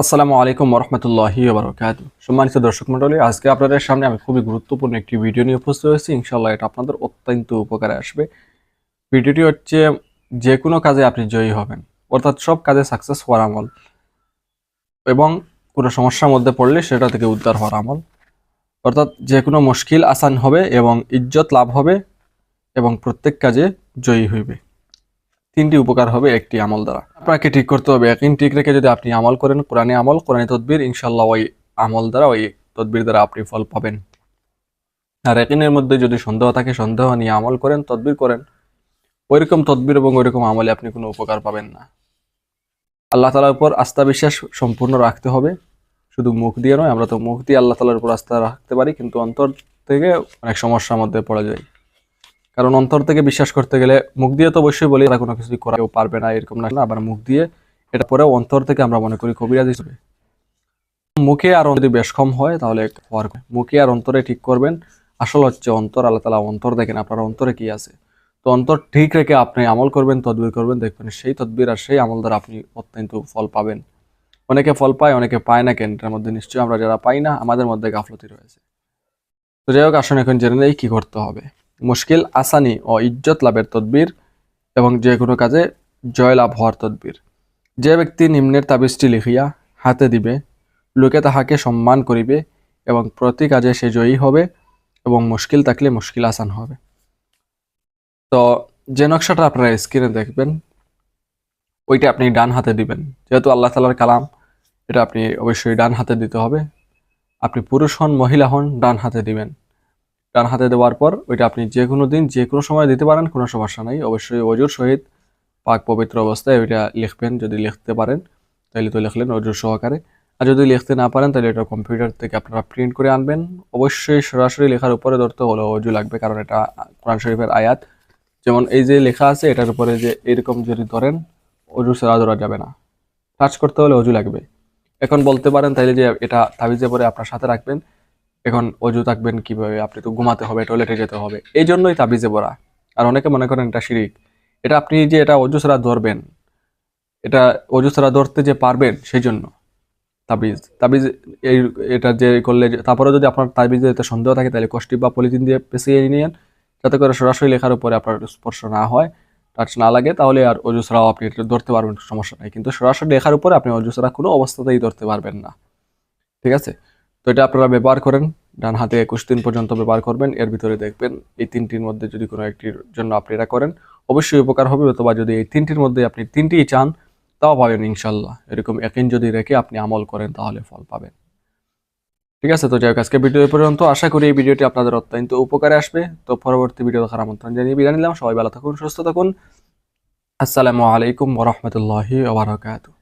আসসালামু আলাইকুম রহমতুল্লাহি বারকাত সম্মানিত দর্শক মণ্ডলী, আজকে আপনাদের সামনে আমি খুবই গুরুত্বপূর্ণ একটি ভিডিও নিয়ে উপস্থিত হয়েছি। ইনশাল্লাহ এটা আপনাদের অত্যন্ত উপকারে আসবে। ভিডিওটি হচ্ছে যে কোনো কাজে আপনি জয়ী হবেন, অর্থাৎ সব কাজে সাকসেস হওয়ার আমল এবং কোনো সমস্যার মধ্যে পড়লে সেটা থেকে উদ্ধার হওয়ার আমল। অর্থাৎ যে কোনো মুশকিল আসান হবে এবং ইজ্জত লাভ হবে এবং প্রত্যেক কাজে জয়ী হইবে। তিনটি উপকার হবে একটি আমল দ্বারা। আপনাকে ঠিক করতে হবে একদিন ঠিক রেখে যদি আপনি আমল করেন, কোরআনে আমল, কোরআনে তদবির ইনশাল্লাহ ওই আমল দ্বারা, ওই তদবির দ্বারা আপনি ফল পাবেন। আর একিনের মধ্যে যদি সন্দেহ থাকে, সন্দেহ নিয়ে আমল করেন, তদবির করেন, ওইরকম তদবির এবং ওইরকম আমলে আপনি কোনো উপকার পাবেন না। আল্লাহ তালার উপর আস্থা বিশ্বাস সম্পূর্ণ রাখতে হবে। শুধু মুখ দিয়ে নয়, আমরা তো মুখ দিয়ে আল্লাহ তালার উপর আস্থা রাখতে পারি, কিন্তু অন্তর থেকে অনেক সমস্যার মধ্যে পড়া যায় কারণ অন্তর থেকে বিশ্বাস করতে গেলে মুখ দিয়ে তো অবশ্যই বলি, তারা কোনো কিছুই করা কেউ পারবে না, এরকম না। আবার মুখ দিয়ে এটা পরেও অন্তর থেকে আমরা মনে করি কবিরাজ হিসেবে। মুখে আর যদি বেশ কম হয়, তাহলে হওয়ার মুখে আর অন্তরে ঠিক করবেন, আসল হচ্ছে অন্তর, আল্লাহ তালা অন্তর দেখেন আপনার অন্তরে কি আছে। তো অন্তর ঠিক রেখে আপনি আমল করবেন, তদবির করবেন, দেখবেন সেই তদবির আর সেই আমল দ্বারা আপনি অত্যন্ত ফল পাবেন। অনেকে ফল পায়, অনেকে পায় না কেন, এটার মধ্যে নিশ্চয়ই আমরা যারা পাই না, আমাদের মধ্যে গাফলতি রয়েছে। তো যাই হোক, আসুন এখন জেনে নেই কি করতে হবে। মুশকিল, আসানি ও ইজ্জত লাভের তদবির এবং যে কোনো কাজে জয়লাভ হওয়ার তদবির। যে ব্যক্তি নিম্নের তাবিজটি লিখিয়া হাতে দিবে, লোকে তাহাকে সম্মান করিবে এবং প্রতি কাজে সে জয়ী হবে এবং মুশকিল থাকলে মুশকিল আসান হবে। তো যে নকশাটা আপনারা স্ক্রিনে দেখবেন, ওইটা আপনি ডান হাতে দিবেন। যেহেতু আল্লাহ তালার কালাম, এটা আপনি অবশ্যই ডান হাতে দিতে হবে। আপনি পুরুষ হন, মহিলা হন, ডান হাতে দিবেন। ডান হাতে দেওয়ার পর ওইটা আপনি যে কোনো দিন যে কোনো সময় দিতে পারেন, কোনো সমস্যা নাই। অবশ্যই অজুর সহিত পাক পবিত্র অবস্থায় ওইটা লিখবেন, যদি লিখতে পারেন তাহলে তো লিখলেন অজুর সহকারে। আর যদি লিখতে না পারেন তাহলে এটা কম্পিউটার থেকে আপনারা প্রিন্ট করে আনবেন। অবশ্যই সরাসরি লেখার উপরে ধরতে হলে অজু লাগবে, কারণ এটা কোরআন শরীফের আয়াত। যেমন এই যে লেখা আছে, এটার উপরে যে এরকম যদি ধরেন, অজু ছাড়া ধরা যাবে না। টাচ করতে হলে অজু লাগবে। এখন বলতে পারেন তাইলে যে এটা তাবিজে পরে আপনার সাথে রাখবেন। এখন অজু থাকবেন কীভাবে? আপনি তো ঘুমাতে হবে টয়লেটে যেতে হবে। এই জন্যই তাবিজে পড়া। আর অনেকে মনে করেন এটা শিরিক। এটা আপনি যে এটা অজু ছাড়া ধরবেন, এটা অজু ছাড়া ধরতে যে পারবেন সেই জন্য তাবিজ। তাবিজ এই, এটা যে করলে তারপরে যদি আপনার তাবিজে এতে সন্দেহ থাকে, তাহলে কষ্টি বা পলিথিন দিয়ে পেঁচিয়ে নিয়েন। যাতে করে সরাসরি লেখার উপরে আপনার স্পর্শ না হয়, টাচ না লাগে, তাহলে আর অজু ছাড়াও আপনি এটা ধরতে পারবেন, সমস্যা নাই। কিন্তু সরাসরি লেখার উপরে আপনি অজু ছাড়া কোনো অবস্থাতেই ধরতে পারবেন না। ঠিক আছে? তো এটা আপনারা ব্যবহার করেন, ডান হাতে একুশ দিন পর্যন্ত ব্যবহার করবেন, এর ভিতরে দেখবেন এই তিনটির মধ্যে যদি কোনো একটির জন্য আপনি এটা করেন, অবশ্যই উপকার হবে, অথবা যদি এই তিনটির মধ্যে আপনি তিনটিই চান, তাও পাবেন ইনশাল্লাহ এরকম একিন যদি রেখে আপনি আমল করেন, তাহলে ফল পাবেন। ঠিক আছে, তো যাই হোক আজকে ভিডিও পর্যন্ত। আশা করি এই ভিডিওটি আপনাদের অত্যন্ত উপকারে আসবে। তো পরবর্তী ভিডিও দেখার আমন্ত্রণ জানিয়ে বিদায় নিলাম। সবাই ভালো থাকুন, সুস্থ থাকুন। আসসালামু আলাইকুম ওরহমতুল্লাহি ওবরাকাতুহ